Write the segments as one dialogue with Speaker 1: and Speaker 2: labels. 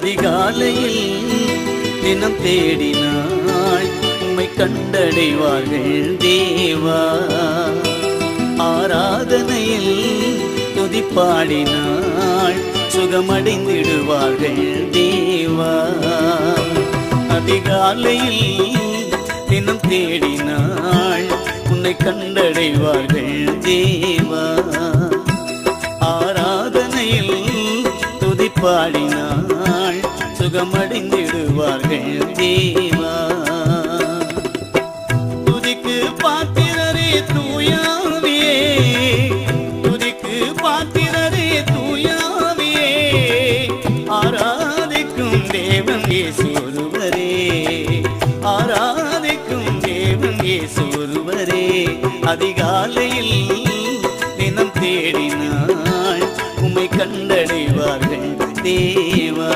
Speaker 1: அதிகாலையில் தினம் தேடினாள் உம்மை கண்டடைவார்கள் தேவா. ஆராதனையில் துதிப்பாடினாள் சுகமடைந்திடுவார்கள் தேவா. அதிகாலையில் தினம் தேடினாள் உன்னை கண்டடைவார்கள் தேவா. துதிப்பாடினாள் சுகமடைந்திடுவார்கள் தேவா. துதிக்கு பாத்திரரே தூயாவியே. துதிக்கு பாத்திரரே தூயாவியே. ஆராதிக்கும் தேவன் இயேசு ஆராதிக்கும் தேவன் இயேசு அதிகாலையில் தினம் தேடினாள் உமை கண்டடைவார்கள் தேவா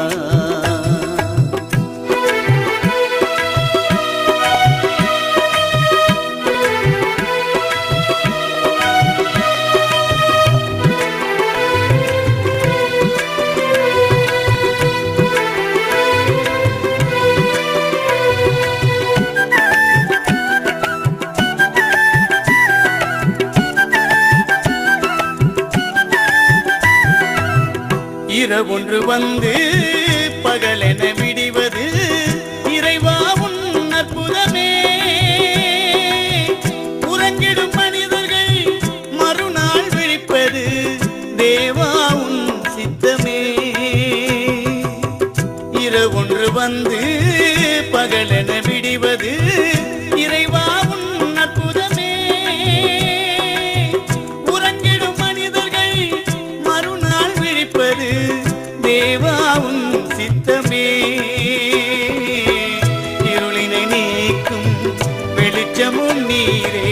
Speaker 1: ஒன்று வந்து பகலென விடிவது இறைவா உன் அற்புதமே. உறங்கிடும் மனிதர்கள் மறுநாள் விழிப்பது தேவா உன் சித்தமே. இரவொன்று வந்து உன் சித்தமே. இருளினை நீக்கும் வெளிச்சமும் நீரே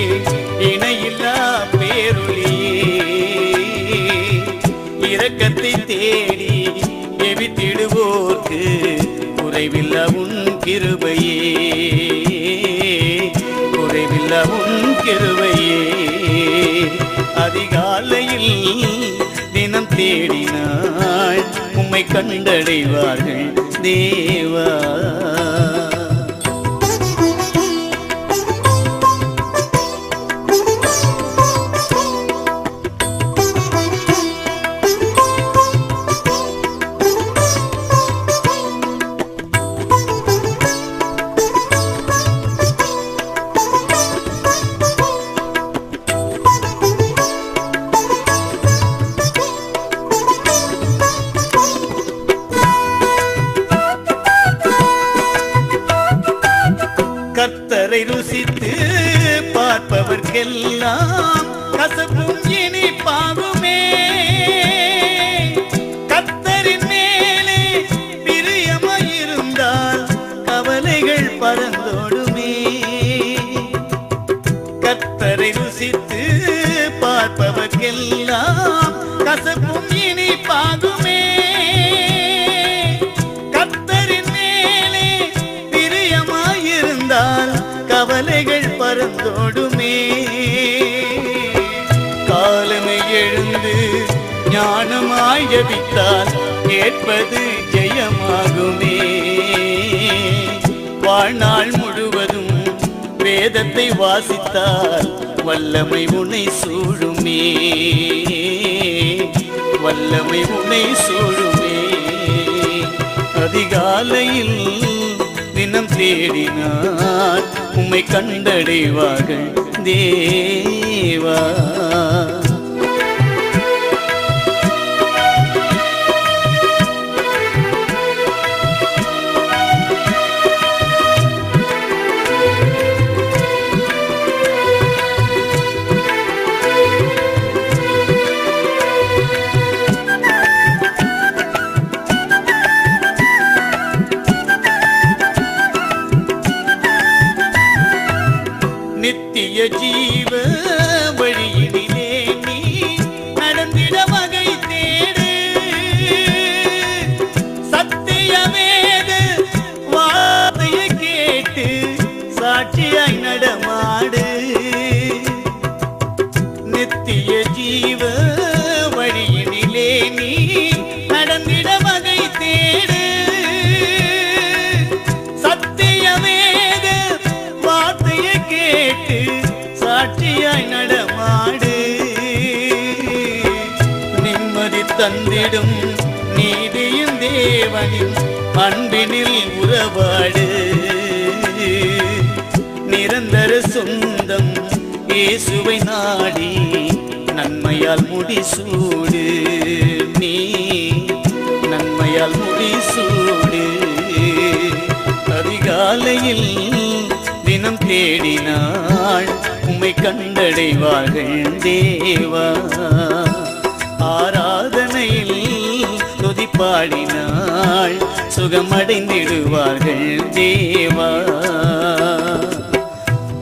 Speaker 1: இணையில்லா பேருளியே இரக்கத்தை தேடி எவித்திடுவோர்க்கு குறைவில்ல உன் கிருபையே. குறைவில்ல உன் கிருபையே. அதிகாலையில் தினம் தேடினாள் உம்மை கண்டடைவார்கள். தேவா. கர்த்தரை ருசித்து பார்ப்பவர்க்கெல்லாம் கசப்பும் இனிப்பாகுமே. ஞானமாய் ஜபித்தால் கேட்பது ஜெயமாகுமே. வாழ்நாள் முழுவதும் வேதத்தை வாசித்தால் வல்லமை உன்னை சூழுமே. வல்லமை உன்னை சூழுமே. அதிகாலையில் தினம் தேடினார் உம்மை கண்டடைவார்கள் தேவா. ஜீவ தந்திடும் நீதியின் தேவனின் அன்பினில் உறவாடு. நிரந்தர சொந்தம் இயேசுவை நாடி நன்மையால் முடிசூடு. நீ நன்மையால் முடிசூடு. அதிகாலையில் தினம் தேடினாள் உம்மை கண்டடைவார்கள் தேவா. ஆராதனையில் துதிப்பாடினாள். சுகமடைந்திடுவார்கள் தேவா.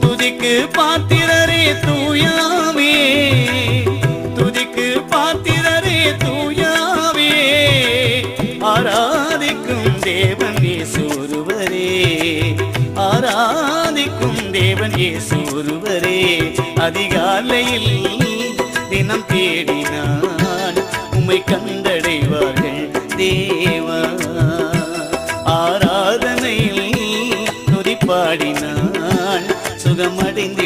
Speaker 1: துதிக்கு பாத்திரரே தூயாமே. துதிக்கு பாத்திரரே தூயாவே ஆராதிக்கும் தேவன் ஒருவரே. ஆராதிக்கும் தேவன் ஒருவரே. அதிகாலையில் தினம் தேடினான். உமை கண்டடைவார்கள் தேவா. ஆராதனையில் துதி பாடினான் சுகமடைந்து